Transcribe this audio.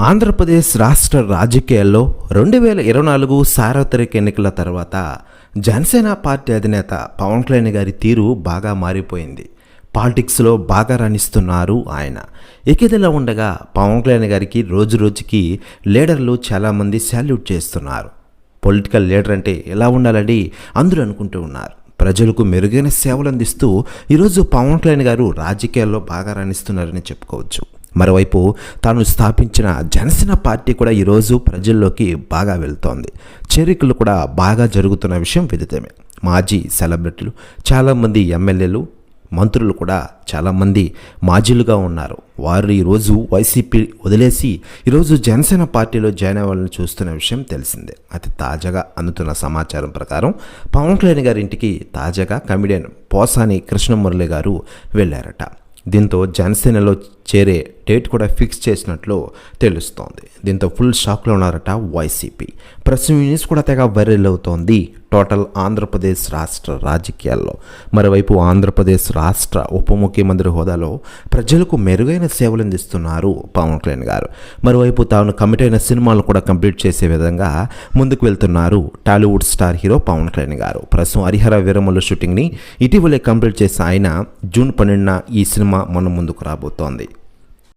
ఆంధ్రప్రదేశ్ రాష్ట్ర రాజకీయాల్లో రెండు వేల ఇరవై నాలుగు సార్వత్రిక ఎన్నికల తర్వాత జనసేన పార్టీ అధినేత పవన్ కళ్యాణ్ గారి తీరు బాగా మారిపోయింది. పాలిటిక్స్లో బాగా రాణిస్తున్నారు ఆయన. ఇకిదిలా ఉండగా పవన్ కళ్యాణ్ గారికి రోజు రోజుకి లీడర్లు చాలామంది శాల్యూట్ చేస్తున్నారు. పొలిటికల్ లీడర్ అంటే ఎలా ఉండాలని అందరూ అనుకుంటూ ఉన్నారు. ప్రజలకు మెరుగైన సేవలు అందిస్తూ ఈరోజు పవన్ కళ్యాణ్ గారు రాజకీయాల్లో బాగా రాణిస్తున్నారని చెప్పుకోవచ్చు. మరోవైపు తాను స్థాపించిన జనసేన పార్టీ కూడా ఈరోజు ప్రజల్లోకి బాగా వెళ్తోంది. చేరికలు కూడా బాగా జరుగుతున్న విషయం విదితమే. మాజీ సెలబ్రిటీలు చాలామంది ఎమ్మెల్యేలు మంత్రులు కూడా చాలామంది మాజీలుగా ఉన్నారు. వారు ఈరోజు వైసీపీ వదిలేసి ఈరోజు జనసేన పార్టీలో జాయిన్ అవ్వాలని చూస్తున్న విషయం తెలిసిందే. అతి తాజాగా అందుతున్న సమాచారం ప్రకారం పవన్ కళ్యాణ్ గారి ఇంటికి తాజాగా కమిడియన్ పోసాని కృష్ణమురళి గారు వెళ్ళారట దీంతో జనసేనలో చేరే డేట్ కూడా ఫిక్స్ చేసినట్లు తెలుస్తోంది. దీంతో ఫుల్ షాక్లో ఉన్నారట వైసీపీ ప్రస్తుతం న్యూస్ కూడా తెగ వైరల్ అవుతోంది. టోటల్ ఆంధ్రప్రదేశ్ రాష్ట్ర రాజకీయాల్లో. మరోవైపు ఆంధ్రప్రదేశ్ రాష్ట్ర ఉప ముఖ్యమంత్రి హోదాలో ప్రజలకు మెరుగైన సేవలు అందిస్తున్నారు పవన్ కళ్యాణ్ గారు. మరోవైపు తాను కమిట్ అయిన సినిమాలు కూడా కంప్లీట్ చేసే విధంగా ముందుకు వెళ్తున్నారు Tollywood star hero Pawan Kalyan garu. ప్రస్తుతం హరిహర వీరముల షూటింగ్ని ఇటీవలే కంప్లీట్ చేసిన ఆయన జూన్ పన్నెండున ఈ సినిమా మన ముందుకు రాబోతోంది.